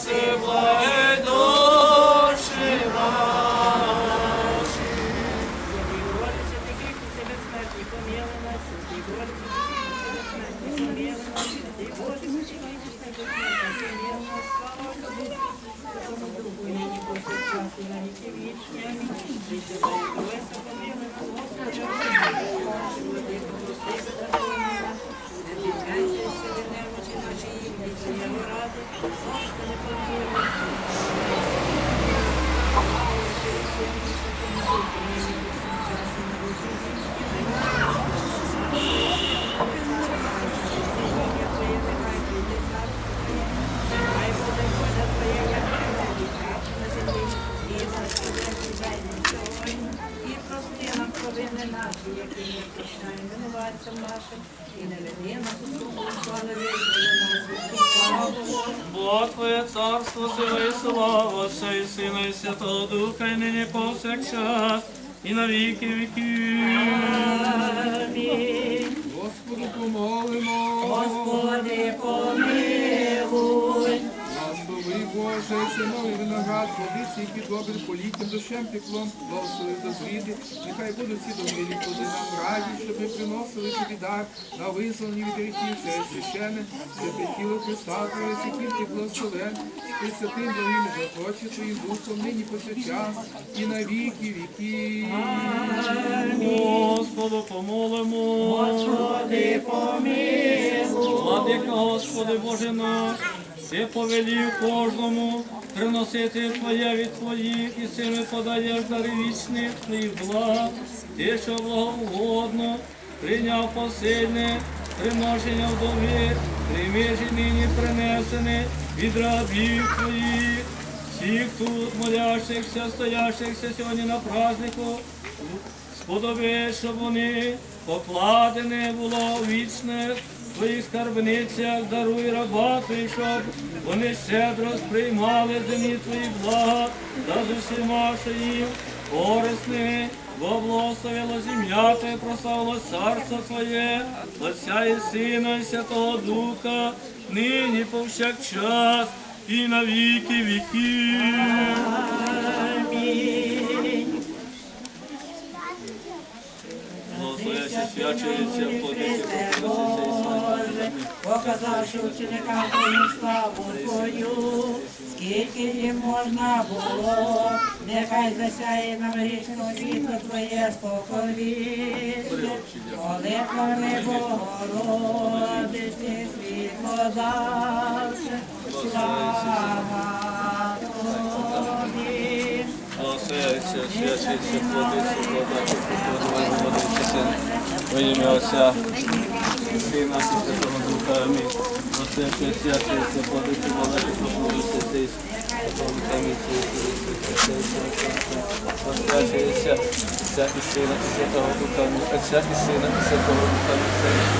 спаси, благи душі наші. Борися таких у тебе смерті, поміли нас, і борися таких у тебе смерті, поміли нас, і Боже, почекайте себе смерті, поміли нас, слава тобі, Святому Духу, і нині повсякчас, і на віки вічні, амінь. Прийди, дай, Боже, поміли нас, Господи, Господи, прости, беззаконня наші, не віддяйся, що ви немочі наші, і твоєму ради, Господи, поміли нас, І прости нам провини наші, які ми прощаємо винуватцям нашим, і не веди нас у спокою, слава віки, нас слава Богу. Бо Твоє царство, сила і слава, Отця і Сина, і Святого Духа, і нині повсякчас, і на віки віків. Амінь. Господу помолимо. Господи, помилуй. Боже, синові виноград, води всіх підобрі, політнім душем теплом, благослови до звіди. Нехай будуть всі добрі плоди нам раді, щоб ми приносили тобі дар на визволені від гріхів через священне, святе тіло Христа, Твоє святим ти благословен, і святим благим захоче Твоїм духом, нині повсякчас, і на віки віки. Господу помолимо. Господи, помилуй. Владика, Господи Боже наш, Ти повелів кожному приносити Твоє від Твоїх, і цими подаєш дари вічних Твоїх благ. Ти, що благоугодно прийняв посильне приношення вдові, прийми ж нині принесене від рабів Твоїх. Всіх тут молящихся, стоящихся сьогодні на празднику, сподоби, щоб вони покладене було в вічних твоїх скарбницях, даруй раба твій, щоб вони щедро сприймали землі твої блага та з усіма, що їм корисними, бо благословило зім'я Твоє, прославило царство Твоє, Отця і Сина, і Святого Духа, нині повсякчас і на віки віків. Амінь. Благословяйся, свячується, плодиться. Показавши ученикам твоїм славу Твою, скільки їм можна було, нехай засяє нам річну світло Твоє спокойне, молитвами Богородиці, світло давши, слава Во ім'я Отця, і Сина, і Святого Духа, амінь. Благословяйся, свячується, плодиться, благодать, Господи, Син. Святого Духа, амінь. Благословяйся, Отця і Сина, і Святого Духа, амінь. Отця і Сина, і Святого Духа, амінь.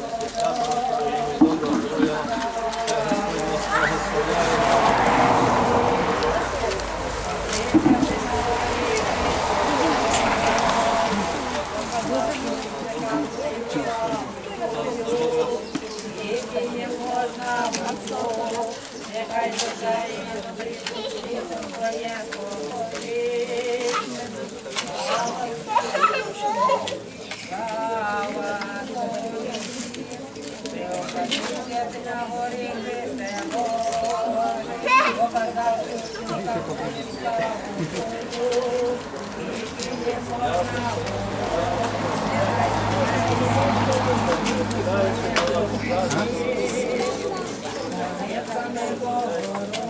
і Святого Яблока, Виноградця і Сина, і Святого Духа, амінь. Отця і Сина, і Святого Духа, Благословяйся, Боже, благослови. Отця і Сина, Святого Духа, і Сина, і Святого Сина, і Святого Духа, Отця і Сина, Святого Духа. Благословяйся, і дайся, Боже, і синувати, щоб Отця і Сина, Святого Духа, Отця і Сина, Отця і Сина, Святого Духа, Отця і Сина, і Святого Духа, амінь. Отця і Сина, і Святого Духа, амінь. Отця і Сина, і Святого Духа, амінь. Доброго здоров'я. Господь вас благословляє. Скільки їм можна було, нехай засяє нам річну світло Твоє спокойне, слава Тобі. Преобразуйся ти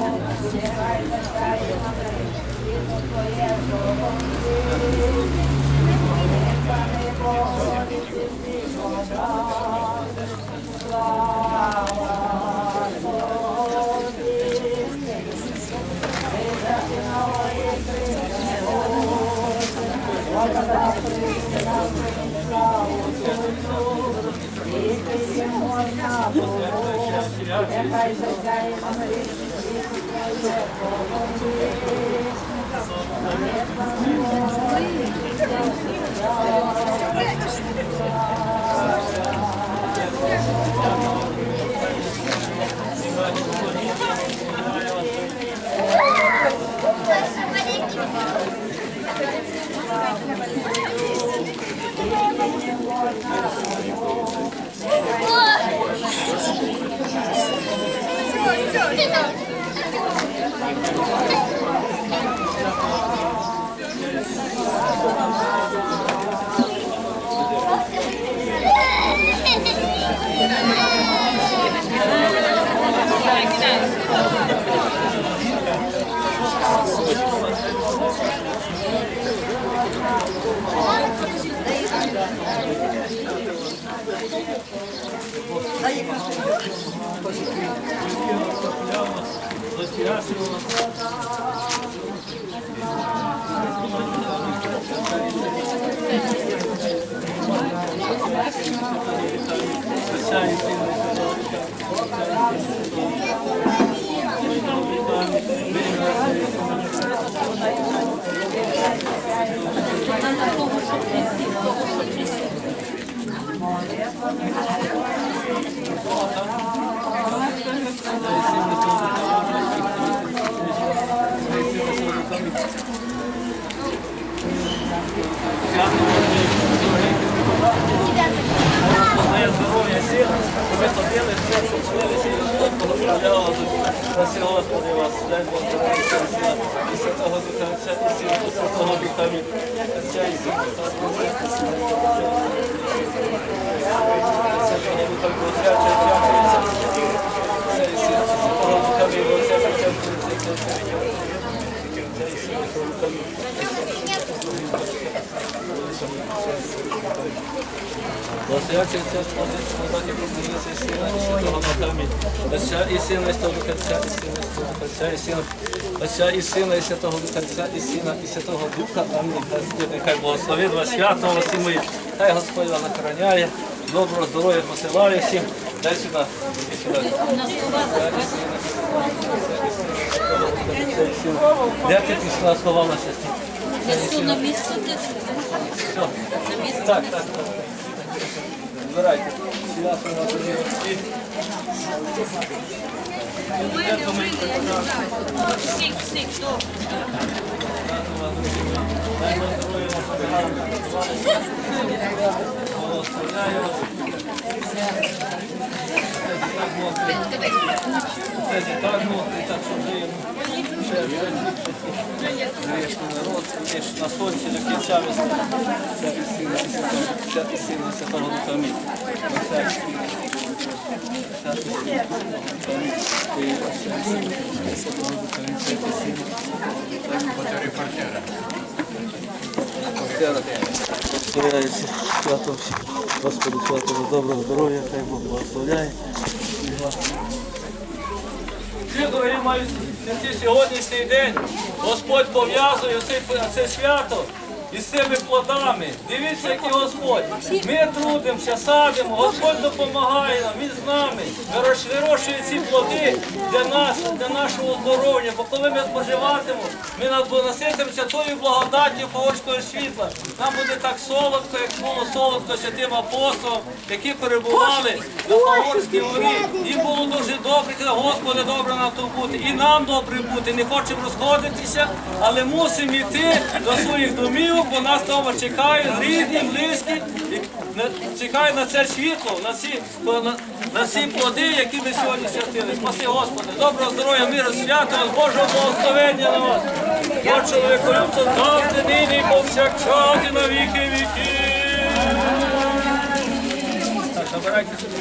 Моє Просив Господи вас, дай Бог здоров'я, сила, і Святого Духа, Отця, і Сина, і Святого Духа, Отця і Сина, і Святого Духа, Святого Духа, Отця, Отця, і Сина, і Святого Духа, Амінь. і Отця, Отця, Отця, Отця, і Сина, і Святого Духа, Амінь. Благословляйте Отця, Спаси, Спасати, Пропозиція, Сина, і Святого Духа, Амінь. Отця і Сина, і Святого Духа, Отця, і Сина, і Святого Духа, Отця, і Сина, Отця і Сина, і Святого Духа, Отця, і Сина, і Святого Духа, Амінь. і нехай благословить вас свято, і мої. Хай Господь вас і доброго здоров'я посилає всім. і сюди, іди сюди. Отця і Сина, і Святого Духа, Отця, і Сина, і Святого Духа, Отця, і Сина. Де ти пішла, сховалася? Несу на місце ти. Все. Так, так, так. Збирайте. Свято на тобі. І- Де то ми Всіх, всіх, добре. Дай Бог здоров'я вам Благословляю вас. Це так мокрий, так що живемо. Ще грішний народ, лиш на сонці до кінця весни. Вся і сина, і святого, вся і сина, і святого Духа Амінь. Вся і сина, вся і сина, і святого Духа Амінь. І вся і сина, і святого Духа Амінь. І сина, Благословляється свято всіх. Господи, святого доброго здоров'я, хай Бог благословляє. Вас Ці мають сьогоднішній день. Господь пов'язує це, це свято із цими плодами. Дивіться, який Господь. Ми трудимося, садимо, Господь допомагає нам, Він з нами. Вирощ- Вирощує ці плоди для нас, для нашого здоров'я. Бо коли ми споживатимемо, ми наситимося тою благодаттю Фаворського світла. Нам буде так солодко, як було солодко святим апостолам, які перебували на Фаворській горі. Їм було дуже добре, Господи, добре нам тут бути. І нам добре бути. Не хочемо розходитися, але мусимо йти до своїх бо нас вдома чекають рідні, близькі, і на- це світло, на ці, на, на ці плоди, які ми сьогодні святили. Спаси Господи, доброго здоров'я, миру, святого, Божого благословення на вас. Бо чоловіколюбцем завжди, нині повсякчас і на віки віки. Так, набирайте собі.